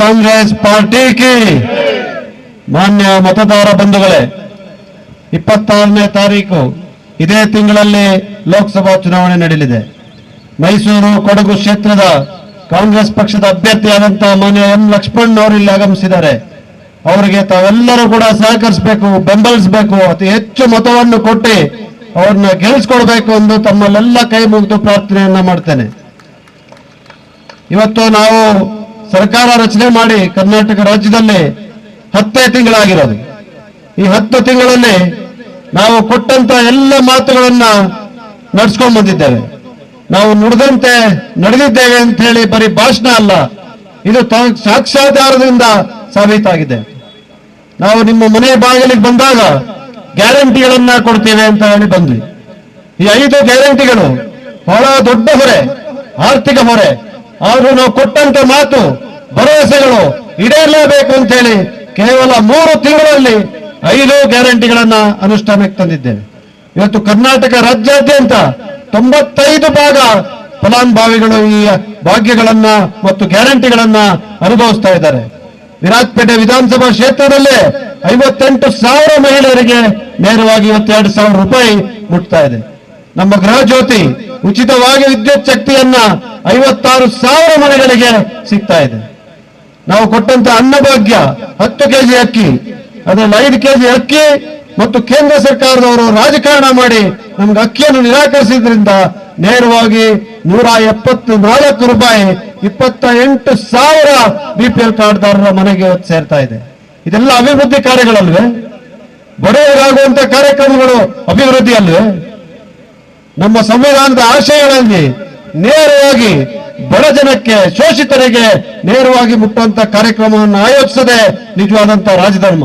Congress party ಕಿ ಮಾನ್ಯ ಮತದಾರ ಬಂಧುಗಳೇ, ಇಪ್ಪತ್ತಾರನೇ ತಾರೀಕು ಇದೇ ತಿಂಗಳಲ್ಲಿ ಲೋಕಸಭಾ ಚುನಾವಣೆ ನಡೆಯಲಿದೆ ಮೈಸೂರು ಕೊಡಗು ಕ್ಷೇತ್ರದ ಕಾಂಗ್ರೆಸ್ ಪಕ್ಷದ ಅಭ್ಯರ್ಥಿಯಾದಂತಹ ಮಾನ್ಯ ಎಂ ಲಕ್ಷ್ಮಣ್ ಅವರು ಇಲ್ಲಿ ಆಗಮಿಸಿದ್ದಾರೆ. ಅವರಿಗೆ ತಾವೆಲ್ಲರೂ ಕೂಡ ಸಹಕರಿಸಬೇಕು, ಬೆಂಬಲಿಸಬೇಕು, ಅತಿ ಹೆಚ್ಚು ಮತವನ್ನು ಕೊಟ್ಟು ಅವ್ರನ್ನ ಗೆಲ್ಲಿಸ್ಕೊಡ್ಬೇಕು ಎಂದು ತಮ್ಮಲ್ಲೆಲ್ಲ ಕೈ ಮುಗಿದು ಪ್ರಾರ್ಥನೆಯನ್ನ ಮಾಡ್ತೇನೆ. ಇವತ್ತು ನಾವು ಸರ್ಕಾರ ರಚನೆ ಮಾಡಿ ಕರ್ನಾಟಕ ರಾಜ್ಯದಲ್ಲಿ ಹತ್ತೇ ತಿಂಗಳಾಗಿರೋದು. ಈ ಹತ್ತು ತಿಂಗಳಲ್ಲಿ ನಾವು ಕೊಟ್ಟಂತ ಎಲ್ಲ ಮಾತುಗಳನ್ನ ನಡ್ಸ್ಕೊಂಡ್ ಬಂದಿದ್ದೇವೆ. ನಾವು ನುಡಿದಂತೆ ನಡೆದಿದ್ದೇವೆ ಅಂತ ಹೇಳಿ ಬರೀ ಭಾಷಣ ಅಲ್ಲ, ಇದು ಸಾಕ್ಷಾಧಾರದಿಂದ ಸಾಬೀತಾಗಿದೆ. ನಾವು ನಿಮ್ಮ ಮನೆ ಬಾಗಿಲಿಗೆ ಬಂದಾಗ ಗ್ಯಾರಂಟಿಗಳನ್ನ ಕೊಡ್ತೇವೆ ಅಂತ ಹೇಳಿ ಬಂದ್ವಿ. ಈ ಐದು ಗ್ಯಾರಂಟಿಗಳು ಬಹಳ ದೊಡ್ಡ ಹೊರೆ, ಆರ್ಥಿಕ ಹೊರೆ. ಆದ್ರೂ ನಾವು ಕೊಟ್ಟಂತ ಮಾತು ಭರವಸೆಗಳು ಈಡೇರಲೇಬೇಕು ಅಂತ ಹೇಳಿ ಕೇವಲ ಮೂರು ತಿಂಗಳಲ್ಲಿ ಐದು ಗ್ಯಾರಂಟಿಗಳನ್ನ ಅನುಷ್ಠಾನಕ್ಕೆ ತಂದಿದ್ದೇವೆ ಇವತ್ತು ಕರ್ನಾಟಕ ರಾಜ್ಯಾದ್ಯಂತ ತೊಂಬತ್ತೈದು ಭಾಗ ಫಲಾನುಭವಿಗಳು ಈ ಭಾಗ್ಯಗಳನ್ನ ಮತ್ತು ಗ್ಯಾರಂಟಿಗಳನ್ನ ಅನುಭವಿಸ್ತಾ ಇದ್ದಾರೆ. ವಿರಾಜಪೇಟೆ ವಿಧಾನಸಭಾ ಕ್ಷೇತ್ರದಲ್ಲೇ ಐವತ್ತೆಂಟು ಸಾವಿರ ಮಹಿಳೆಯರಿಗೆ ನೇರವಾಗಿ ಇವತ್ತೆರಡು ಸಾವಿರ ರೂಪಾಯಿ ಮುಟ್ತಾ ಇದೆ. ನಮ್ಮ ಗೃಹ ಜ್ಯೋತಿ ಉಚಿತವಾಗಿ ವಿದ್ಯುತ್ ಶಕ್ತಿಯನ್ನ ಐವತ್ತಾರು ಸಾವಿರ ಮನೆಗಳಿಗೆ ಸಿಗ್ತಾ ಇದೆ. ನಾವು ಕೊಟ್ಟಂತ ಅನ್ನಭಾಗ್ಯ ಹತ್ತು ಕೆಜಿ ಅಕ್ಕಿ ಅದರಲ್ಲಿ ಐದು ಕೆಜಿ ಅಕ್ಕಿ ಮತ್ತು ಕೇಂದ್ರ ಸರ್ಕಾರದವರು ರಾಜಕಾರಣ ಮಾಡಿ ನಮ್ಗೆ ಅಕ್ಕಿಯನ್ನು ನಿರಾಕರಿಸಿದ್ರಿಂದ ನೇರವಾಗಿ ನೂರ ಎಪ್ಪತ್ತು ನಾಲ್ಕು ರೂಪಾಯಿ ಇಪ್ಪತ್ತ ಎಂಟು ಸಾವಿರ ಬಿಪಿಎಲ್ ಕಾರ್ಡ್ದಾರರ ಮನೆಗೆ ಸೇರ್ತಾ ಇದೆ. ಇದೆಲ್ಲ ಅಭಿವೃದ್ಧಿ ಕಾರ್ಯಗಳಲ್ವೇ? ಬಡವರಾಗುವಂತ ಕಾರ್ಯಕ್ರಮಗಳು ಅಭಿವೃದ್ಧಿ ಅಲ್ವೇ? ನಮ್ಮ ಸಂವಿಧಾನದ ಆಶಯಗಳಲ್ಲಿ ನೇರವಾಗಿ ಬಡ ಜನಕ್ಕೆ ಶೋಷಿತರಿಗೆ ನೇರವಾಗಿ ಮುಟ್ಟುವಂತ ಕಾರ್ಯಕ್ರಮವನ್ನು ಆಯೋಜಿಸದೆ ನಿಜವಾದಂತ ರಾಜಧರ್ಮ.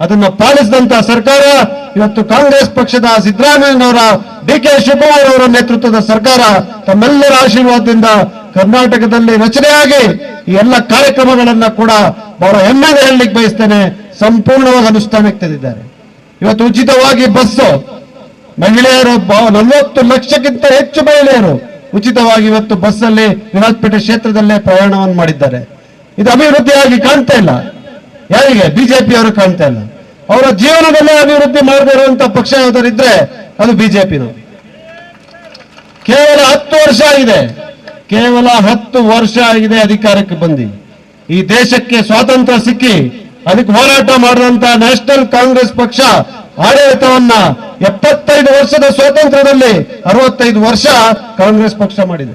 ಅದನ್ನ ಪಾಲಿಸಿದಂತ ಸರ್ಕಾರ ಇವತ್ತು ಕಾಂಗ್ರೆಸ್ ಪಕ್ಷದ ಸಿದ್ದರಾಮಯ್ಯನವರ ಡಿ ಕೆ ಶಿವಕುಮಾರ್ ಅವರ ನೇತೃತ್ವದ ಸರ್ಕಾರ ತಮ್ಮೆಲ್ಲರ ಆಶೀರ್ವಾದದಿಂದ ಕರ್ನಾಟಕದಲ್ಲಿ ರಚನೆಯಾಗಿ ಈ ಎಲ್ಲ ಕಾರ್ಯಕ್ರಮಗಳನ್ನ ಕೂಡ ಬಹಳ ಹೆಮ್ಮೆಗೆ ಹೇಳಲಿಕ್ಕೆ ಬಯಸ್ತೇನೆ. ಸಂಪೂರ್ಣವಾಗಿ ಅನುಷ್ಠಾನಕ್ಕೆ ತಂದಿದ್ದಾರೆ ಇವತ್ತು ಉಚಿತವಾಗಿ ಬಸ್ಸು ಮಹಿಳೆಯರು ನಲವತ್ತು ಲಕ್ಷಕ್ಕಿಂತ ಹೆಚ್ಚು ಮಹಿಳೆಯರು ಉಚಿತವಾಗಿ ಇವತ್ತು ಬಸ್ಸಲ್ಲಿ ವಿರಾಜಪೇಟೆ ಕ್ಷೇತ್ರದಲ್ಲೇ ಪ್ರಯಾಣವನ್ನು ಮಾಡಿದ್ದಾರೆ. ಇದು ಅಭಿವೃದ್ಧಿಯಾಗಿ ಕಾಣ್ತಾ ಇಲ್ಲ. ಯಾರಿಗೆ? ಬಿಜೆಪಿ ಅವರು ಕಾಣ್ತಾ ಇಲ್ಲ. ಅವರ ಜೀವನದಲ್ಲೇ ಅಭಿವೃದ್ಧಿ ಮಾಡದೇ ಇರುವಂತ ಪಕ್ಷ ಯಾವ್ದಾರು ಇದ್ರೆ ಅದು ಬಿಜೆಪಿನ ಕೇವಲ ಹತ್ತು ವರ್ಷ ಆಗಿದೆ. ಕೇವಲ ಹತ್ತು ವರ್ಷ ಆಗಿದೆ ಅಧಿಕಾರಕ್ಕೆ ಬಂದು. ಈ ದೇಶಕ್ಕೆ ಸ್ವಾತಂತ್ರ್ಯ ಸಿಕ್ಕಿ ಅದಕ್ಕೆ ಹೋರಾಟ ಮಾಡಿದಂತ ನ್ಯಾಷನಲ್ ಕಾಂಗ್ರೆಸ್ ಪಕ್ಷ ಆಡಳಿತವನ್ನ ಎಪ್ಪತ್ತೈದು ವರ್ಷದ ಸ್ವಾತಂತ್ರ್ಯದಲ್ಲಿ ಅರವತ್ತೈದು ವರ್ಷ ಕಾಂಗ್ರೆಸ್ ಪಕ್ಷ ಮಾಡಿದೆ.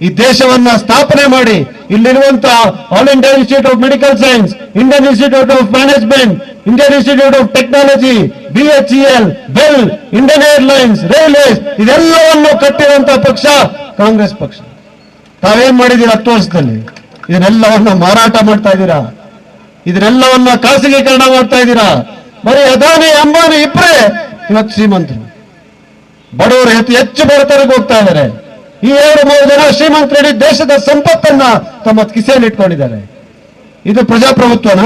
ಈ ದೇಶವನ್ನ ಸ್ಥಾಪನೆ ಮಾಡಿ ಇಲ್ಲಿರುವಂತಹ All India Institute of Medical Science Indian Institute of Management Indian Institute of Technology BHEL BEL Indian Airlines Railways ಇದೆಲ್ಲವನ್ನು ಕಟ್ಟಿರುವಂತಹ ಪಕ್ಷ ಕಾಂಗ್ರೆಸ್ ಪಕ್ಷ. ತಾವೇನ್ ಮಾಡಿದೀರಾ ಹತ್ತು ವರ್ಷದಲ್ಲಿ? ಇದನ್ನೆಲ್ಲವನ್ನ ಮಾರಾಟ ಮಾಡ್ತಾ ಇದ್ದೀರಾ ಇದನ್ನೆಲ್ಲವನ್ನ ಖಾಸಗೀಕರಣ ಮಾಡ್ತಾ ಇದ್ದೀರಾ ಬರೀ ಅದಾನಿ ಅಂಬಾನಿ ಇಬ್ಬರೇ ಇವತ್ತು ಶ್ರೀಮಂತರು. ಬಡವರು ಹೆಚ್ಚು ಹೆಚ್ಚು ಬಡತನಕ್ಕೆ ಹೋಗ್ತಾ ಇದ್ದಾರೆ. ಈ ಎರಡು ಮೂರು ಜನ ಶ್ರೀಮಂತರು ಇಡೀ ದೇಶದ ಸಂಪತ್ತನ್ನ ತಮ್ಮ ಕಿಸೆಯಲ್ಲಿ ಇಟ್ಕೊಂಡಿದ್ದಾರೆ. ಇದು ಪ್ರಜಾಪ್ರಭುತ್ವನ?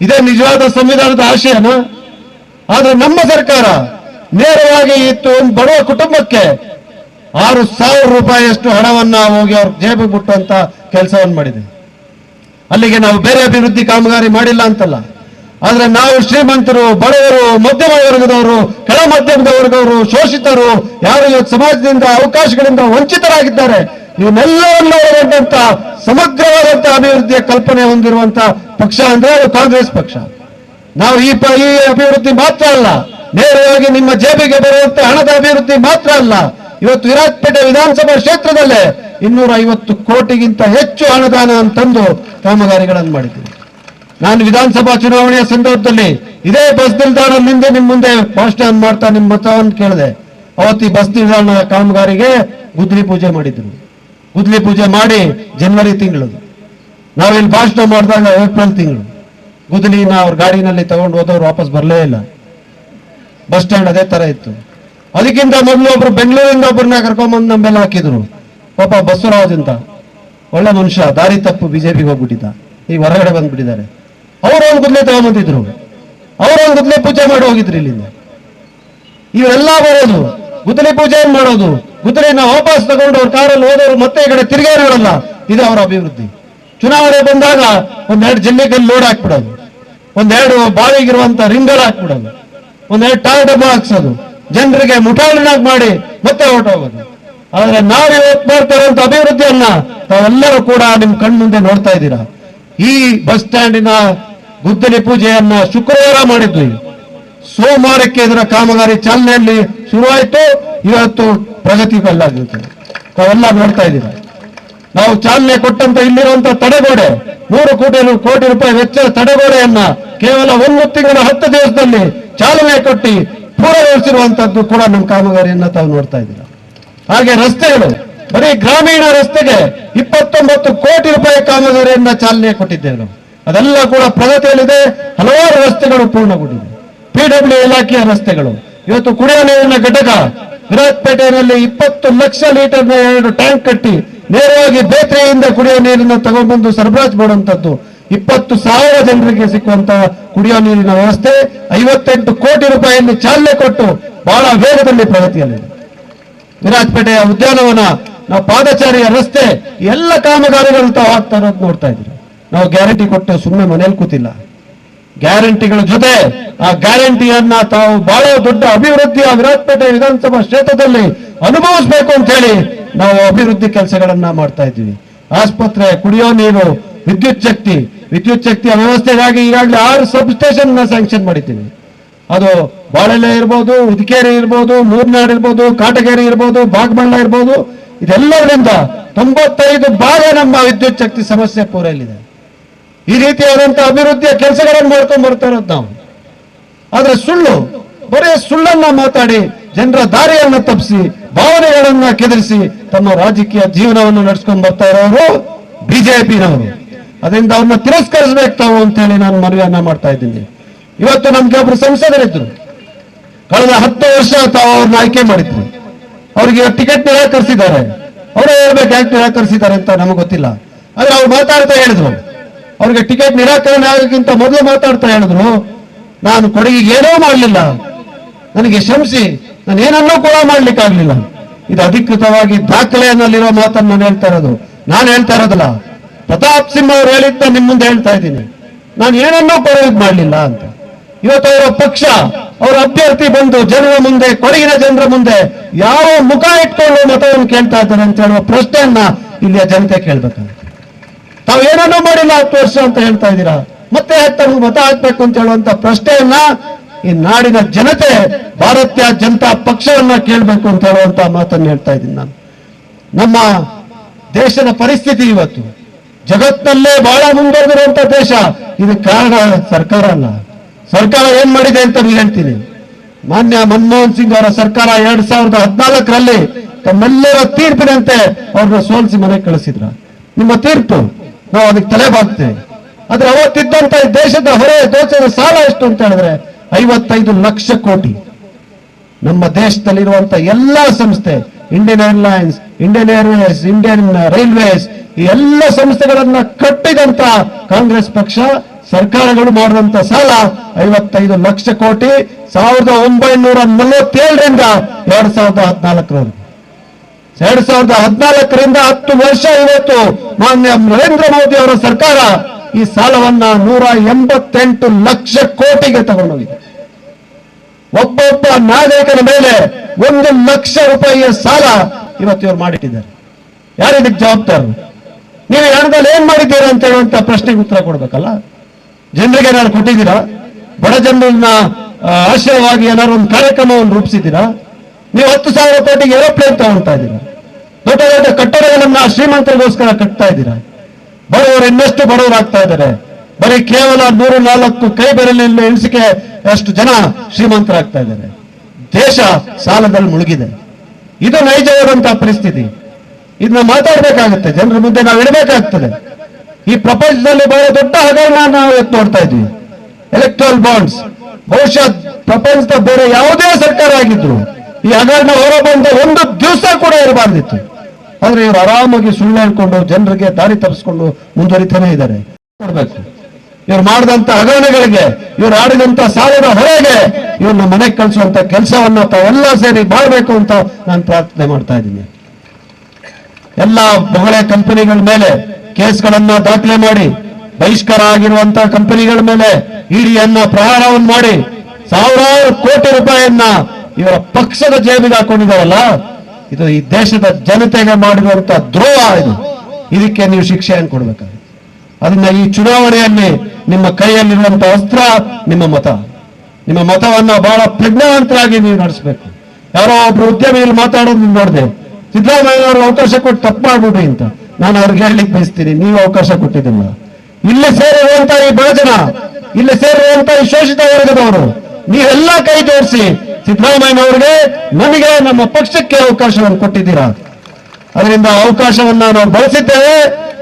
ಇದೇ ನಿಜವಾದ ಸಂವಿಧಾನದ ಆಶಯನ? ಆದ್ರೆ ನಮ್ಮ ಸರ್ಕಾರ ನೇರವಾಗಿ ಇತ್ತು ಒಂದು ಬಡವ ಕುಟುಂಬಕ್ಕೆ ಆರು ಸಾವಿರ ರೂಪಾಯಿಯಷ್ಟು ಹಣವನ್ನ ಹೋಗಿ ಅವ್ರ ಜೇಬಿಗೆ ಮುಟ್ಟುವಂತ ಕೆಲಸವನ್ನು ಮಾಡಿದೆ. ಅಲ್ಲಿಗೆ ನಾವು ಬೇರೆ ಅಭಿವೃದ್ಧಿ ಕಾಮಗಾರಿ ಮಾಡಿಲ್ಲ ಅಂತಲ್ಲ. ಆದ್ರೆ ನಾವು ಶ್ರೀಮಂತರು, ಬಡವರು ಮಧ್ಯಮ ವರ್ಗದವರು ಕೆಳ ಮಧ್ಯಮದ ವರ್ಗದವರು ಶೋಷಿತರು, ಯಾರು ಇವತ್ತು ಸಮಾಜದಿಂದ ಅವಕಾಶಗಳಿಂದ ವಂಚಿತರಾಗಿದ್ದಾರೆ, ಇವನ್ನೆಲ್ಲವನ್ನು ಒಳಗೊಂಡಂತ ಸಮಗ್ರವಾದಂತಹ ಅಭಿವೃದ್ಧಿಯ ಕಲ್ಪನೆ ಹೊಂದಿರುವಂತಹ ಪಕ್ಷ ಅಂದ್ರೆ ಅದು ಕಾಂಗ್ರೆಸ್ ಪಕ್ಷ. ನಾವು ಈ ಈ ಅಭಿವೃದ್ಧಿ ಮಾತ್ರ ಅಲ್ಲ, ನೇರವಾಗಿ ನಿಮ್ಮ ಜೇಬಿಗೆ ಬರುವಂತ ಹಣದ ಅಭಿವೃದ್ಧಿ ಮಾತ್ರ ಅಲ್ಲ, ಇವತ್ತು ವಿರಾಜಪೇಟೆ ವಿಧಾನಸಭಾ ಕ್ಷೇತ್ರದಲ್ಲೇ ಇನ್ನೂರ ಐವತ್ತು ಕೋಟಿಗಿಂತ ಹೆಚ್ಚು ಹಣದಾನವನ್ನು ತಂದು ಕಾಮಗಾರಿಗಳನ್ನು ಮಾಡಿದ್ದೀವಿ. ನಾನು ವಿಧಾನಸಭಾ ಚುನಾವಣೆಯ ಸಂದರ್ಭದಲ್ಲಿ ಇದೇ ಬಸ್ ನಿಲ್ದಾಣದಿಂದ ನಿಮ್ ಮುಂದೆ ಭಾಷಣ ಮಾಡ್ತಾ ನಿಮ್ಮ ಮತವನ್ನು ಕೇಳಿದೆ. ಅವತ್ತಿ ಬಸ್ ನಿಲ್ದಾಣ ಕಾಮಗಾರಿಗೆ ಗುದ್ಲಿ ಪೂಜೆ ಮಾಡಿದ್ರು. ಗುದ್ಲಿ ಪೂಜೆ ಮಾಡಿ ಜನವರಿ ತಿಂಗಳು. ನಾವಿಲ್ಲಿ ಭಾಷಣ ಮಾಡಿದಾಗ ಏಪ್ರಿಲ್ ತಿಂಗಳು. ಗುದ್ಲಿನ ಅವ್ರ ಗಾಡಿನಲ್ಲಿ ತಗೊಂಡು ಹೋದವ್ರು ವಾಪಸ್ ಬರಲೇ ಇಲ್ಲ. ಬಸ್ ಸ್ಟ್ಯಾಂಡ್ ಅದೇ ತರ ಇತ್ತು. ಅದಕ್ಕಿಂತ ಮೊದಲು ಒಬ್ರು ಬೆಂಗಳೂರಿಂದ ಒಬ್ಬರನ್ನ ಕರ್ಕೊಂಬಂದು ನಮ್ಮೆಲ್ಲ ಹಾಕಿದ್ರು. ಪಾಪ ಬಸವರಾಜ್ ಅಂತ. ಒಳ್ಳೆ ಮನುಷ್ಯ, ದಾರಿ ತಪ್ಪು, ಬಿಜೆಪಿಗೆ ಹೋಗ್ಬಿಟ್ಟಿದ್ದ. ಈಗ ಹೊರಗಡೆ ಬಂದ್ಬಿಟ್ಟಿದ್ದಾರೆ. ಅವರು ಒಂದು ಗುದ್ಲೆ ತಗೊಂಬಂದಿದ್ರು ಅವರು ಒಂದು ಗುದ್ಲೆ ಪೂಜೆ ಮಾಡಿ ಹೋಗಿದ್ರು ಇಲ್ಲಿಂದ. ಇವರೆಲ್ಲ ಬರೋದು. ಗುದ್ಲೆ ಪೂಜೆ ಮಾಡೋದು? ಗುದ್ದಲಿನ ವಾಪಸ್ ತಗೊಂಡು ಅವ್ರ ಕಾರಲ್ಲಿ ಹೋದವರು ಮತ್ತೆ ಈ ಕಡೆ ತಿರುಗೇ ಇದು ಅವರ ಅಭಿವೃದ್ಧಿ. ಚುನಾವಣೆ ಬಂದಾಗ ಒಂದೆರಡು ಜಿಲ್ಲೆಗಳಲ್ಲಿ ಲೋಡ್ ಹಾಕ್ಬಿಡೋದು. ಒಂದೆರಡು ಬಾವಿಗಿರುವಂತ ರಿಂಗಲ್ ಹಾಕ್ಬಿಡೋದು. ಒಂದೆರಡು ಟಾರ್ ಡಬ್ಬ ಹಾಕ್ಸೋದು. ಜನರಿಗೆ ಮುಠಾಳನಾಗಿ ಮಾಡಿ ಮತ್ತೆ ಹೊರಟೋಗೋದು ಆದ್ರೆ ನಾವು ಇವತ್ತು ಮಾಡ್ತಾ ಇರುವಂತ ಅಭಿವೃದ್ಧಿಯನ್ನ ತಾವೆಲ್ಲರೂ ಕೂಡ ನಿಮ್ ಕಣ್ಮುಂದೆ ನೋಡ್ತಾ ಇದ್ದೀರಾ? ಈ ಬಸ್ ಸ್ಟ್ಯಾಂಡಿನ ಗುದ್ದಲಿ ಪೂಜೆಯನ್ನ ಶುಕ್ರವಾರ ಮಾಡಿದ್ವಿ. ಸೋಮವಾರಕ್ಕೆ ಇದರ ಕಾಮಗಾರಿ ಚಾಲನೆಯಲ್ಲಿ ಶುರುವಾಯಿತು. ಇವತ್ತು ಪ್ರಗತಿ ಕಲ್ಲಾಗುತ್ತೆ ತಾವೆಲ್ಲ ನೋಡ್ತಾ ಇದ್ದೀವಿ ನಾವು ಚಾಲನೆ ಕೊಟ್ಟಂತ ಇಲ್ಲಿರುವಂತಹ ತಡೆಗೋಡೆ, ನೂರು ಕೋಟಿ ಕೋಟಿ ರೂಪಾಯಿ ವೆಚ್ಚದ ತಡೆಗೋಡೆಯನ್ನ ಕೇವಲ ಒಂದು ತಿಂಗಳ ಹತ್ತು ದಿವಸದಲ್ಲಿ ಚಾಲನೆ ಕೊಟ್ಟಿ ಪೂರ್ಣಗೊಳಿಸಿರುವಂತದ್ದು ಕೂಡ ನಮ್ಮ ಕಾಮಗಾರಿಯನ್ನ ತಾವು ನೋಡ್ತಾ ಇದ್ದೀರಾ? ಹಾಗೆ ರಸ್ತೆಗಳು ಬರೀ ಗ್ರಾಮೀಣ ರಸ್ತೆಗೆ ಇಪ್ಪತ್ತೊಂಬತ್ತು ಕೋಟಿ ರೂಪಾಯಿ ಕಾಮಗಾರಿಯನ್ನ ಚಾಲನೆ ಕೊಟ್ಟಿದ್ದೇವೆ ಅದೆಲ್ಲ ಕೂಡ ಪ್ರಗತಿಯಲ್ಲಿದೆ, ಹಲವಾರು ರಸ್ತೆಗಳು ಪೂರ್ಣಗೊಂಡಿದೆ ಪಿಡಬ್ಲ್ಯೂ ಇಲಾಖೆಯ ರಸ್ತೆಗಳು. ಇವತ್ತು ಕುಡಿಯುವ ನೀರಿನ ಘಟಕ ವಿರಾಟ್ಪೇಟೆಯಲ್ಲಿ ಇಪ್ಪತ್ತು ಲಕ್ಷ ಲೀಟರ್ನ ಎರಡು ಟ್ಯಾಂಕ್ ಕಟ್ಟಿ ನೇರವಾಗಿ ಬೇತ್ರೆಯಿಂದ ಕುಡಿಯುವ ನೀರನ್ನು ತಗೊಂಡ್ಬಂದು ಸರಬರಾಜು ಮಾಡುವಂತದ್ದು ಇಪ್ಪತ್ತು ಸಾವಿರ ಜನರಿಗೆ ಸಿಕ್ಕುವಂತಹ ಕುಡಿಯುವ ನೀರಿನ ವ್ಯವಸ್ಥೆ ಐವತ್ತೆಂಟು ಕೋಟಿ ರೂಪಾಯಿಯಲ್ಲಿ ಚಾಲನೆ ಕೊಟ್ಟು ಬಹಳ ವೇಗದಲ್ಲಿ ಪ್ರಗತಿಯಲ್ಲಿದೆ. ವಿರಾಜಪೇಟೆಯ ಉದ್ಯಾನವನ ನಾವು ಪಾದಚಾರಿಯ ರಸ್ತೆ ಎಲ್ಲ ಕಾಮಗಾರಿಗಳು ತಾವು ಆಗ್ತಾ ಇರೋದು ನೋಡ್ತಾ ಇದ್ದೀವಿ. ನಾವು ಗ್ಯಾರಂಟಿ ಕೊಟ್ಟು ಸುಮ್ಮನೆ ಮನೇಲಿ ಕೂತಿಲ್ಲ. ಗ್ಯಾರಂಟಿಗಳ ಜೊತೆ ಆ ಗ್ಯಾರಂಟಿಯನ್ನ ತಾವು ಬಹಳ ದೊಡ್ಡ ಅಭಿವೃದ್ಧಿ ಅಭಿವೃದ್ಧಿಯ ವಿರಾಟ್ಪೇಟೆ ವಿಧಾನಸಭಾ ಕ್ಷೇತ್ರದಲ್ಲಿ ಅನುಭವಿಸಬೇಕು ಅಂತ ಹೇಳಿ ನಾವು ಅಭಿವೃದ್ಧಿ ಕೆಲಸಗಳನ್ನ ಮಾಡ್ತಾ ಇದ್ದೀವಿ. ಆಸ್ಪತ್ರೆ, ಕುಡಿಯೋ ನೀರು, ವಿದ್ಯುತ್ ಶಕ್ತಿ, ವಿದ್ಯುತ್ ಶಕ್ತಿಯ ವ್ಯವಸ್ಥೆಗಾಗಿ ಈಗಾಗಲೇ ಆರು ಸಬ್ ಸ್ಟೇಷನ್ ಸ್ಯಾಂಕ್ಷನ್ ಮಾಡಿದ್ದೀವಿ. ಅದು ಬಾಳೆಲೆ ಇರ್ಬೋದು, ಉದಿಕೇರಿ ಇರ್ಬೋದು, ಮೂರ್ನಾಡ್ ಇರ್ಬೋದು, ಕಾಟಗೇರಿ ಇರ್ಬೋದು ಬಾಗಬಳ್ಳ ಇರ್ಬೋದು ಇದೆಲ್ಲದರಿಂದ ತೊಂಬತ್ತೈದು ಭಾಗ ನಮ್ಮ ವಿದ್ಯುತ್ ಶಕ್ತಿ ಸಮಸ್ಯೆ ಪೂರೈಲಿದೆ. ಈ ರೀತಿಯಾದಂತಹ ಅಭಿವೃದ್ಧಿಯ ಕೆಲಸಗಳನ್ನು ಮಾಡ್ಕೊಂಡು ಬರ್ತಾ ಇರೋದು ನಾವು. ಆದ್ರೆ ಸುಳ್ಳು, ಬರೀ ಸುಳ್ಳನ್ನ ಮಾತಾಡಿ ಜನರ ದಾರಿಯನ್ನ ತಪ್ಪಿಸಿ, ಭಾವನೆಗಳನ್ನ ಕೆದರಿಸಿ ತಮ್ಮ ರಾಜಕೀಯ ಜೀವನವನ್ನು ನಡೆಸ್ಕೊಂಡು ಬರ್ತಾ ಇರೋರು ಬಿಜೆಪಿನವರು. ಅದರಿಂದ ಅವ್ರನ್ನ ತಿರಸ್ಕರಿಸಬೇಕು ತಾವು ಅಂತ ಹೇಳಿ ನಾನು ಮನವಿಯನ್ನ ಮಾಡ್ತಾ ಇದ್ದೀನಿ. ಇವತ್ತು ನಮ್ಗೆ ಒಬ್ರು ಸಂಸದರಿದ್ರು. ಕಳೆದ ಹತ್ತು ವರ್ಷ ತಾವು ಅವ್ರನ್ನ ಆಯ್ಕೆ ಮಾಡಿದ್ರು. ಅವರಿಗೆ ಟಿಕೆಟ್ ನಿರಾಕರಿಸಿದ್ದಾರೆ ಅವರು ಹೇಳ್ಬೇಕು, ಯಾಕೆ ನಿರಾಕರಿಸಿದ್ದಾರೆ ಅಂತ ನಮಗೆ ಗೊತ್ತಿಲ್ಲ. ಆದ್ರೆ ಅವ್ರು ಮಾತಾಡ್ತಾ ಹೇಳಿದ್ರು. ಅವ್ರಿಗೆ ಟಿಕೆಟ್ ನಿರಾಕರಣೆ ಆಗೋಕ್ಕಿಂತ ಮೊದಲು ಮಾತಾಡ್ತಾ ಹೇಳಿದ್ರು. ನಾನು ಕೊಡಗಿಗೆ ಏನೂ ಮಾಡಲಿಲ್ಲ. ನನಗೆ ಶ್ರಮಿಸಿ ನಾನು ಏನನ್ನೂ ಕೂಡ ಮಾಡ್ಲಿಕ್ಕಾಗ್ಲಿಲ್ಲ ಇದು ಅಧಿಕೃತವಾಗಿ ದಾಖಲೆಯಲ್ಲಿರೋ ಮಾತನ್ನು ನಾನು ಹೇಳ್ತಾ ಇರೋದು. ನಾನು ಹೇಳ್ತಾ ಇರೋದಿಲ್ಲ. ಪ್ರತಾಪ್ ಸಿಂಹ ಅವರು ಹೇಳಿದ್ದ ನಿಮ್ಮ ಮುಂದೆ ಹೇಳ್ತಾ ಇದ್ದೀನಿ. ನಾನು ಏನನ್ನೂ ಇದು ಮಾಡಲಿಲ್ಲ ಅಂತ. ಇವತ್ತು ಅವರ ಪಕ್ಷ ಅವರ ಅಭ್ಯರ್ಥಿ ಬಂದು ಜನರ ಮುಂದೆ, ಕೊಡಗಿನ ಜನರ ಮುಂದೆ ಯಾವ ಮುಖ ಇಟ್ಕೊಂಡು ಮತವನ್ನು ಕೇಳ್ತಾ ಇದ್ದಾರೆ ಅಂತ ಹೇಳುವ ಪ್ರಶ್ನೆಯನ್ನ ಇಲ್ಲಿಯ ಜನತೆ ಕೇಳ್ಬೇಕಾಗುತ್ತೆ. ತಾವು ಏನನ್ನೂ ಮಾಡಿಲ್ಲ ಹತ್ತು ವರ್ಷ ಅಂತ ಹೇಳ್ತಾ ಇದ್ದೀರಾ? ಮತ್ತೆ ತಮಗೆ ಮತ ಹಾಕ್ಬೇಕು ಅಂತ ಹೇಳುವಂತ ಪ್ರಶ್ನೆಯನ್ನ ಈ ನಾಡಿನ ಜನತೆ, ಭಾರತೀಯ ಜನತಾ ಪಕ್ಷವನ್ನ ಕೇಳಬೇಕು ಅಂತ ಹೇಳುವಂತ ಮಾತನ್ನು ಹೇಳ್ತಾ ಇದ್ದೀನಿ ನಾನು. ನಮ್ಮ ದೇಶದ ಪರಿಸ್ಥಿತಿ ಇವತ್ತು ಜಗತ್ತಿನಲ್ಲೇ ಬಹಳ ಮುಂದುವರೆದಿರುವಂತ ದೇಶ ಇದು ಕಾರಣ ಸರ್ಕಾರ ಅಲ್ಲ. ಸರ್ಕಾರ ಏನ್ ಮಾಡಿದೆ ಅಂತ ನೀವು ಹೇಳ್ತೀನಿ ಮಾನ್ಯ ಮನಮೋಹನ್ ಸಿಂಗ್ ಅವರ ಸರ್ಕಾರ ಎರಡ್ ಸಾವಿರದ ಹದಿನಾಲ್ಕರಲ್ಲಿ ತಮ್ಮೆಲ್ಲರ ತೀರ್ಪಿನಂತೆ ಅವ್ರನ್ನ ಸೋಲಿಸಿ ಮನೆಗೆ ಕಳಿಸಿದ್ರ. ನಿಮ್ಮ ತೀರ್ಪು, ನಾವು ಅದಕ್ಕೆ ತಲೆ ಬಾಗ್ತೇವೆ ಆದ್ರೆ ಅವತ್ತಿದ್ದಂತ ದೇಶದ ಹೊರೆ ದೋಚದ ಸಾಲ ಎಷ್ಟು ಅಂತ ಹೇಳಿದ್ರೆ ಐವತ್ತೈದು ಲಕ್ಷ ಕೋಟಿ. ನಮ್ಮ ದೇಶದಲ್ಲಿರುವಂತ ಎಲ್ಲಾ ಸಂಸ್ಥೆ Indian Airlines Indian Airways Indian Railways ಈ ಎಲ್ಲ ಸಂಸ್ಥೆಗಳನ್ನ ಕಟ್ಟಿದಂತ ಕಾಂಗ್ರೆಸ್ ಪಕ್ಷ ಸರ್ಕಾರಗಳು ಮಾಡಿದಂತ ಸಾಲ ಐವತ್ತೈದು ಲಕ್ಷ ಕೋಟಿ, ಸಾವಿರದ ಒಂಬೈನೂರ ನಲವತ್ತೇಳರಿಂದ ಎರಡ್ ಸಾವಿರದ ಹದಿನಾಲ್ಕರವರೆಗೆ. ಎರಡ್ ಸಾವಿರದ ಹದಿನಾಲ್ಕರಿಂದ ಹತ್ತು ವರ್ಷ ಇವತ್ತು ಮಾನ್ಯ ನರೇಂದ್ರ ಮೋದಿ ಅವರ ಸರ್ಕಾರ ಈ ಸಾಲವನ್ನ ನೂರ ಎಂಬತ್ತೆಂಟು ಲಕ್ಷ ಕೋಟಿಗೆ ತಗೊಂಡೋಗಿದೆ. ಒಬ್ಬೊಬ್ಬ ನಾಗರಿಕನ ಮೇಲೆ ಒಂದು ಲಕ್ಷ ರೂಪಾಯಿಯ ಸಾಲ ಇವತ್ತು ಇವರು ಮಾಡಿಟ್ಟಿದ್ದಾರೆ. ಯಾರು ಇದಕ್ಕೆ ಜವಾಬ್ದಾರರು? ನೀವು ಹಣದಲ್ಲಿ ಏನ್ ಮಾಡಿದ್ದೀರಾ ಅಂತ ಹೇಳುವಂತ ಪ್ರಶ್ನೆಗೆ ಉತ್ತರ ಕೊಡ್ಬೇಕಲ್ಲ? ಜನರಿಗೆ ಏನಾದ್ರು ಕೊಟ್ಟಿದ್ದೀರಾ? ಬಡ ಜನರನ್ನ ಆಶಯವಾಗಿ ಏನಾದ್ರು ಒಂದು ಕಾರ್ಯಕ್ರಮವನ್ನು ರೂಪಿಸಿದ್ದೀರಾ? ನೀವು ಹತ್ತು ಸಾವಿರ ಕೋಟಿಗೆ ಏರೋಪ್ಲೇನ್ ತಗೊಳ್ತಾ ಇದ್ದೀರಾ? ದೊಡ್ಡ ದೊಡ್ಡ ಕಟ್ಟಡಗಳನ್ನ ಶ್ರೀಮಂತರಿಗೋಸ್ಕರ ಕಟ್ತಾ ಇದ್ದೀರಾ? ಬಡವರು ಇನ್ನಷ್ಟು ಬಡವರಾಗ್ತಾ ಇದ್ದಾರೆ? ಬರೀ ಕೇವಲ ನೂರು ನಾಲ್ಕು ಕೈ ಬೆರಳಿನ ಎಣಿಸಿಕೆ ಅಷ್ಟು ಜನ ಶ್ರೀಮಂತರಾಗ್ತಾ ಇದ್ದಾರೆ. ದೇಶ ಸಾಲದಲ್ಲಿ ಮುಳುಗಿದೆ. ಇದು ನೈಜವಾದಂತಹ ಪರಿಸ್ಥಿತಿ. ಇದನ್ನ ಮಾತಾಡ್ಬೇಕಾಗುತ್ತೆ. ಜನರ ಮುಂದೆ ನಾವು ಇಡಬೇಕಾಗ್ತದೆ. ಈ ಪ್ರಪಂಚದಲ್ಲಿ ಬಹಳ ದೊಡ್ಡ ಹಗರಣ ನಾವು ಇವತ್ತು ನೋಡ್ತಾ ಇದ್ವಿ. ಎಲೆಕ್ಟ್ರಲ್ ಬಾಂಡ್ಸ್ ಬಹುಶಃ ಪ್ರಪಂಚದ ಬೇರೆ ಯಾವುದೇ ಸರ್ಕಾರ ಆಗಿದ್ರು ಈ ಹಗರಣ ಹೊರಬಂದ ಒಂದು ದಿವಸ ಕೂಡ ಇರಬಾರ್ದಿತ್ತು. ಆದ್ರೆ ಇವರು ಆರಾಮಾಗಿ ಸುಳ್ಳು ಹೇಳ್ಕೊಂಡು ಜನರಿಗೆ ದಾರಿ ತಪ್ಪಿಸ್ಕೊಂಡು ಮುಂದುವರಿತಾನೆ ಇದ್ದಾರೆ. ಇವ್ರು ಮಾಡಿದಂತ ಹಗರಣಗಳಿಗೆ, ಇವ್ರು ಆಡಿದಂತ ಸಾಲದ ಹೊರಗೆ ಇವ್ರನ್ನ ಮನೆಗೆ ಕಳಿಸುವಂತ ಕೆಲಸವನ್ನು ತಾವೆಲ್ಲ ಸೇರಿ ಮಾಡಬೇಕು ಅಂತ ನಾನು ಪ್ರಾರ್ಥನೆ ಮಾಡ್ತಾ ಇದ್ದೀನಿ. ಎಲ್ಲ ಬೊಗಳೆ ಕಂಪನಿಗಳ ಮೇಲೆ ಕೇಸ್ಗಳನ್ನ ದಾಖಲೆ ಮಾಡಿ, ಬಹಿಷ್ಕಾರ ಆಗಿರುವಂತಹ ಕಂಪನಿಗಳ ಮೇಲೆ ಇಡಿಯನ್ನ ಪ್ರಹಾರವನ್ನು ಮಾಡಿ, ಸಾವಿರಾರು ಕೋಟಿ ರೂಪಾಯಿಯನ್ನ ಇವರ ಪಕ್ಷದ ಜೇಬಿಗೆ ಹಾಕೊಂಡಿದ್ದಾರಲ್ಲ? ಇದು ಈ ದೇಶದ ಜನತೆಗೆ ಮಾಡಿರುವಂತಹ ದ್ರೋಹ ಇದು. ಇದಕ್ಕೆ ನೀವು ಶಿಕ್ಷೆಯನ್ನು ಕೊಡ್ಬೇಕಾಗುತ್ತೆ. ಅದನ್ನ ಈ ಚುನಾವಣೆಯಲ್ಲಿ ನಿಮ್ಮ ಕೈಯಲ್ಲಿರುವಂತಹ ಅಸ್ತ್ರ ನಿಮ್ಮ ಮತ. ನಿಮ್ಮ ಮತವನ್ನ ಬಹಳ ಪ್ರಜ್ಞಾವಂತರಾಗಿ ನೀವು ನಡೆಸಬೇಕು. ಯಾರೋ ಒಬ್ರು ಉದ್ಯಮಿಯಲ್ಲಿ ಮಾತಾಡೋದು ನೋಡಿದೆ, ಸಿದ್ದರಾಮಯ್ಯ ಅವರು ಅವಕಾಶ ಕೊಟ್ಟು ತಪ್ಪು ಮಾಡ್ಬಿಡ್ರಿ ಅಂತ. ನಾನು ಅವ್ರಿಗೆ ಹೇಳಲಿಕ್ಕೆ ಬಯಸ್ತೀನಿ, ನೀವು ಅವಕಾಶ ಕೊಟ್ಟಿದ್ದಿಲ್ಲ ಇಲ್ಲಿ ಸೇರಿರುವಂತ ಈ ಬಡಜನ ಇಲ್ಲಿ ಸೇರಿರುವಂತ ಈ ಶೋಷಿತ ವರ್ಗದವರು, ನೀವೆಲ್ಲ ಕೈ ಜೋಡಿಸಿ ಸಿದ್ದರಾಮಯ್ಯನವರಿಗೆ ನನಗೆ ನಮ್ಮ ಪಕ್ಷಕ್ಕೆ ಅವಕಾಶವನ್ನು ಕೊಟ್ಟಿದ್ದೀರಾ. ಅದರಿಂದ ಅವಕಾಶವನ್ನ ನಾವು ಬಳಸಿದ್ದೇವೆ.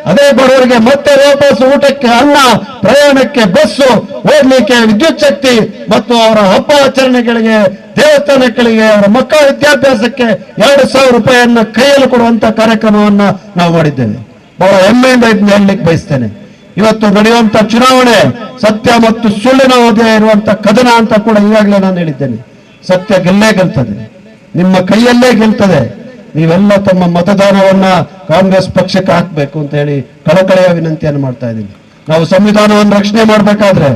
ಅದೇ ಬಡವರಿಗೆ ಮತ್ತೆ ವಾಪಸ್ ಊಟಕ್ಕೆ, ಅನ್ನ, ಪ್ರಯಾಣಕ್ಕೆ, ಬಸ್ಸು ಓದಲಿಕ್ಕೆ ವಿದ್ಯುತ್ ಶಕ್ತಿ ಮತ್ತು ಅವರ ಹಬ್ಬ ಆಚರಣೆಗಳಿಗೆ, ದೇವಸ್ಥಾನಗಳಿಗೆ, ಅವರ ಮಕ್ಕಳ ವಿದ್ಯಾಭ್ಯಾಸಕ್ಕೆ ಎರಡು ಸಾವಿರ ರೂಪಾಯಿಯನ್ನು ಕೈಯಲ್ಲಿ ಕೊಡುವಂತ ಕಾರ್ಯಕ್ರಮವನ್ನ ನಾವು ಮಾಡಿದ್ದೇವೆ. ಬಹಳ ಹೆಮ್ಮೆಯಿಂದ ಇದನ್ನ ಹೇಳಲಿಕ್ಕೆ ಬಯಸ್ತೇನೆ. ಇವತ್ತು ನಡೆಯುವಂತ ಚುನಾವಣೆ ಸತ್ಯ ಮತ್ತು ಸುಳ್ಳಿನ ಓದೇ ಇರುವಂತ ಕದನ ಅಂತ ಕೂಡ ಈಗಾಗಲೇ ನಾನು ಹೇಳಿದ್ದೇನೆ. ಸತ್ಯ ಗೆಲ್ಲೇ ಗೆಲ್ತದೆ. ನಿಮ್ಮ ಕೈಯಲ್ಲೇ ಗೆಲ್ತದೆ. ನೀವೆಲ್ಲ ತಮ್ಮ ಮತದಾನವನ್ನ ಕಾಂಗ್ರೆಸ್ ಪಕ್ಷಕ್ಕೆ ಹಾಕ್ಬೇಕು ಅಂತ ಹೇಳಿ ಕಳಕಳೆಯ ವಿನಂತಿಯನ್ನು ಮಾಡ್ತಾ ಇದ್ದೀನಿ. ನಾವು ಸಂವಿಧಾನವನ್ನು ರಕ್ಷಣೆ ಮಾಡಬೇಕಾದ್ರೆ,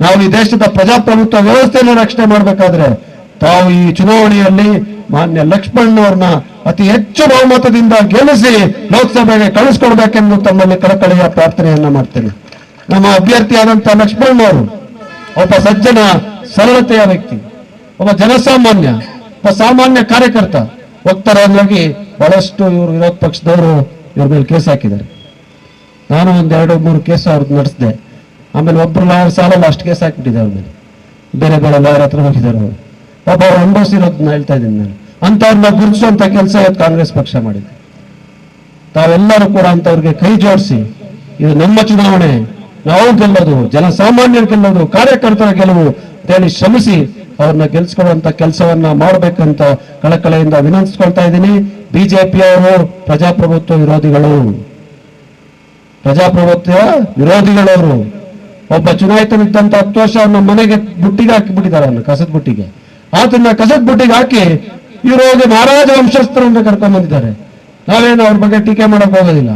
ನಾವು ಈ ದೇಶದ ಪ್ರಜಾಪ್ರಭುತ್ವ ವ್ಯವಸ್ಥೆಯನ್ನು ರಕ್ಷಣೆ ಮಾಡಬೇಕಾದ್ರೆ, ತಾವು ಈ ಚುನಾವಣೆಯಲ್ಲಿ ಮಾನ್ಯ ಲಕ್ಷ್ಮಣ್ಣವ್ರನ್ನ ಅತಿ ಹೆಚ್ಚು ಬಹುಮತದಿಂದ ಗೆಲ್ಲಿಸಿ ಲೋಕಸಭೆಗೆ ಕಳಿಸ್ಕೊಡ್ಬೇಕೆಂದು ತಮ್ಮಲ್ಲಿ ಕಳಕಳೆಯ ಪ್ರಾರ್ಥನೆಯನ್ನ ಮಾಡ್ತೇನೆ. ನಮ್ಮ ಅಭ್ಯರ್ಥಿಯಾದಂತಹ ಲಕ್ಷ್ಮಣ್ಣವರು ಒಬ್ಬ ಸಜ್ಜನ ಸರಳತೆಯ ವ್ಯಕ್ತಿ, ಒಬ್ಬ ಜನಸಾಮಾನ್ಯ, ಒಬ್ಬ ಸಾಮಾನ್ಯ ಕಾರ್ಯಕರ್ತ. ಹೋಗ್ತಾರಾಗಿ ಬಹಳಷ್ಟು ಇವರು ವಿರೋಧ ಪಕ್ಷದವರು ಇವ್ರ ಮೇಲೆ ಕೇಸ್ ಹಾಕಿದ್ದಾರೆ. ನಾನು ಒಂದ್ ಎರಡು ಮೂರು ಕೇಸ್ ಅವ್ರದ್ದು ನಡೆಸಿದೆ. ಆಮೇಲೆ ಒಬ್ರು ಲಾಯರ್ ಸಾಲಲ್ಲ, ಅಷ್ಟು ಕೇಸ್ ಹಾಕಿಬಿಟ್ಟಿದೆ ಅವ್ರ ಮೇಲೆ. ಬೇರೆ ಬೇರೆ ಲಾಯರ್ ಹತ್ರ ಹೋಗಿದ್ದಾರೆ ಅವರು. ಒಬ್ಬ ಅವ್ರು ಅನುಭವಿಸಿರೋದನ್ನ ಹೇಳ್ತಾ ಇದ್ದೀನಿ ನಾನು. ಅಂತವ್ರನ್ನ ಗುರುತಿಸುವಂತ ಕೆಲಸ ಇವತ್ತು ಕಾಂಗ್ರೆಸ್ ಪಕ್ಷ ಮಾಡಿದೆ. ತಾವೆಲ್ಲರೂ ಕೂಡ ಅಂತವ್ರಿಗೆ ಕೈ ಜೋಡಿಸಿ, ಇದು ನಮ್ಮ ಚುನಾವಣೆ, ನಾವು ಗೆಲ್ಲೋದು, ಜನಸಾಮಾನ್ಯರು ಗೆಲ್ಲೋದು, ಕಾರ್ಯಕರ್ತರ ಗೆಲುವು ಅಂತ ಹೇಳಿ ಶ್ರಮಿಸಿ ಅವ್ರನ್ನ ಗೆಲ್ಸ್ಕೊಳ್ಳುವಂತ ಕೆಲಸವನ್ನ ಮಾಡ್ಬೇಕಂತ ಕಳಕಳೆಯಿಂದ ವಿನಂತಿಸ್ಕೊಳ್ತಾ ಇದ್ದೀನಿ. ಬಿಜೆಪಿಯವರು ಪ್ರಜಾಪ್ರಭುತ್ವ ವಿರೋಧಿಗಳು. ಪ್ರಜಾಪ್ರಭುತ್ವ ವಿರೋಧಿಗಳವರು. ಒಬ್ಬ ಚುನಾಯಿತನಿದ್ದಂತ ಹತ್ತು ವರ್ಷ ಅವನ ಮನೆಗೆ ಬುಟ್ಟಿಗೆ ಹಾಕಿ ಬಿಟ್ಟಿದ್ದಾರೆ ಕಸದ ಬುಟ್ಟಿಗೆ. ಆತನ ಕಸದ ಬುಟ್ಟಿಗೆ ಹಾಕಿ ಇವರು ಹೋಗಿ ಮಹಾರಾಜ ಅಂತ ಕರ್ಕೊಂಡ್ ಬಂದಿದ್ದಾರೆ. ನಾವೇನು ಅವ್ರ ಬಗ್ಗೆ ಟೀಕೆ ಮಾಡಕ್ ಹೋಗೋದಿಲ್ಲ.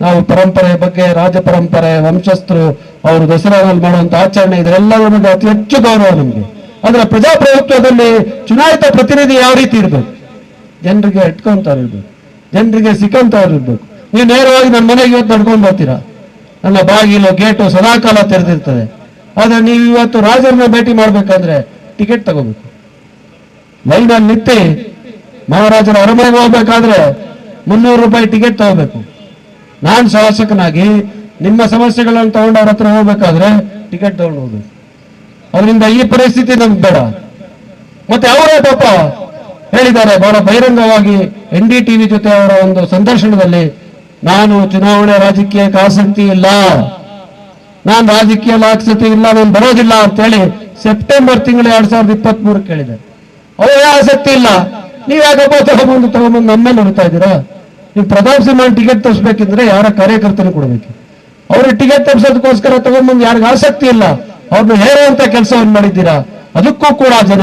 ನಾವು ಪರಂಪರೆ ಬಗ್ಗೆ, ರಾಜ ಪರಂಪರೆ, ವಂಶಸ್ಥರು, ಅವರು ದಸರಾದಲ್ಲಿ ಮಾಡುವಂತ ಆಚರಣೆ ಇದರೆಲ್ಲ ನಮಗೆ ಅತಿ ಹೆಚ್ಚು ಗೌರವ ನಮಗೆ. ಆದ್ರೆ ಪ್ರಜಾಪ್ರಭುತ್ವದಲ್ಲಿ ಚುನಾಯಿತ ಪ್ರತಿನಿಧಿ ಯಾವ ರೀತಿ ಇರ್ಬೇಕು? ಜನರಿಗೆ ಇಟ್ಕೊಂತ ಇರ್ಬೇಕು. ಜನರಿಗೆ ಸಿಕ್ಕಂತ ಇರ್ಬೇಕು. ನೀವು ನೇರವಾಗಿ ನನ್ನ ಮನೆಗೆ ಇವತ್ತು ನಡ್ಕೊಂಡು ಬರ್ತೀರಾ? ನನ್ನ ಬಾಗಿಲು, ಗೇಟು ಸದಾಕಾಲ ತೆರೆದಿರ್ತದೆ. ಆದ್ರೆ ನೀವು ಇವತ್ತು ರಾಜರನ್ನ ಭೇಟಿ ಮಾಡ್ಬೇಕಂದ್ರೆ ಟಿಕೆಟ್ ತಗೋಬೇಕು. ಲೈನಲ್ಲಿ ನಿತ್ತಿ ಮಹಾರಾಜರ ಅರಮನೆಗೆ ಹೋಗ್ಬೇಕಾದ್ರೆ ಮುನ್ನೂರು ರೂಪಾಯಿ ಟಿಕೆಟ್ ತಗೋಬೇಕು. ನಾನು ಶಾಸಕನಾಗಿ ನಿಮ್ಮ ಸಮಸ್ಯೆಗಳನ್ನು ತಗೊಂಡು ಅವ್ರ ಹತ್ರ ಹೋಗ್ಬೇಕಾದ್ರೆ ಟಿಕೆಟ್ ತಗೊಂಡು ಹೋಗ್ಬೇಕು. ಅದರಿಂದ ಈ ಪರಿಸ್ಥಿತಿ ನಮ್ಗೆ ಬೇಡ. ಮತ್ತೆ ಅವರೇ ಪಾಪ ಹೇಳಿದ್ದಾರೆ, ಬಹಳ ಬಹಿರಂಗವಾಗಿ ಎನ್ ಡಿ ಟಿವಿ ಜೊತೆ ಅವರ ಒಂದು ಸಂದರ್ಶನದಲ್ಲಿ, ನಾನು ಚುನಾವಣೆ ರಾಜಕೀಯಕ್ಕೆ ಆಸಕ್ತಿ ಇಲ್ಲ. ನಾನು ರಾಜಕೀಯ ಆಸಕ್ತಿ ಇಲ್ಲ, ನಾನು ಬರೋದಿಲ್ಲ ಅಂತೇಳಿ ಸೆಪ್ಟೆಂಬರ್ ತಿಂಗಳು ಎರಡ್ ಸಾವಿರದ ಇಪ್ಪತ್ತ್ ಮೂರು ಕೇಳಿದೆ. ಅವರೇ ಆಸಕ್ತಿ ಇಲ್ಲ. ನೀವು ಯಾಕಪ್ಪ ತಗೊಂಬಂದು ತಗೊಂಬಂದು ನಮ್ಮ ಮೇಲೆ ಇದ್ದೀರಾ? ನೀವು ಪ್ರತಾಪ್ ಸಿಂಹ ಟಿಕೆಟ್ ತರಿಸ್ಬೇಕಿದ್ರೆ ಯಾರ ಕಾರ್ಯಕರ್ತನ ಕೊಡಬೇಕು? ಅವರು ಟಿಕೆಟ್ ತರಿಸೋದಕ್ಕೋಸ್ಕರ ತಗೊಂಡ್ಬಂದು ಯಾರಿಗ ಆಸಕ್ತಿ ಇಲ್ಲ. ಅವ್ರನ್ನ ಹೇರುವಂತ ಕೆಲಸವನ್ನು ಮಾಡಿದ್ದೀರಾ? ಅದಕ್ಕೂ ಕೂಡ ಜನ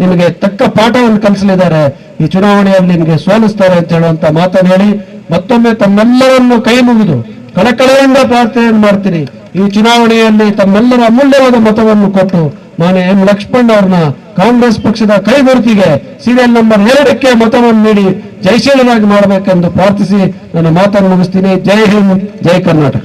ನಿಮಗೆ ತಕ್ಕ ಪಾಠವನ್ನು ಕಲಿಸಲಿದ್ದಾರೆ. ಈ ಚುನಾವಣೆಯಲ್ಲಿ ನಿಮಗೆ ಸೋಲಿಸ್ತಾರೆ ಅಂತ ಹೇಳುವಂತ ಮಾತನ್ನು ಹೇಳಿ ಮತ್ತೊಮ್ಮೆ ತಮ್ಮೆಲ್ಲರನ್ನು ಕೈ ಮುಗಿದು ಕಳಕಳೆಯಿಂದ ಪ್ರಾರ್ಥನೆಯನ್ನು ಮಾಡ್ತೀನಿ. ಈ ಚುನಾವಣೆಯಲ್ಲಿ ತಮ್ಮೆಲ್ಲರ ಅಮೂಲ್ಯವಾದ ಮತವನ್ನು ಕೊಟ್ಟು ನಾನು ಎಂ. ಲಕ್ಷ್ಮಣ್ ಅವ್ರನ್ನ ಕಾಂಗ್ರೆಸ್ ಪಕ್ಷದ ಕೈ ಗುರುತಿಗೆ ಸೀರಿಯಲ್ ನಂಬರ್ ಎರಡಕ್ಕೆ ಮತವನ್ನು ನೀಡಿ ಜಯಶೀಲರಾಗಿ ಮಾಡಬೇಕೆಂದು ಪ್ರಾರ್ಥಿಸಿ ನನ್ನ ಮಾತನ್ನು ಮುಗಿಸ್ತೀನಿ. ಜೈ ಹಿಂದ್, ಜೈ ಕರ್ನಾಟಕ.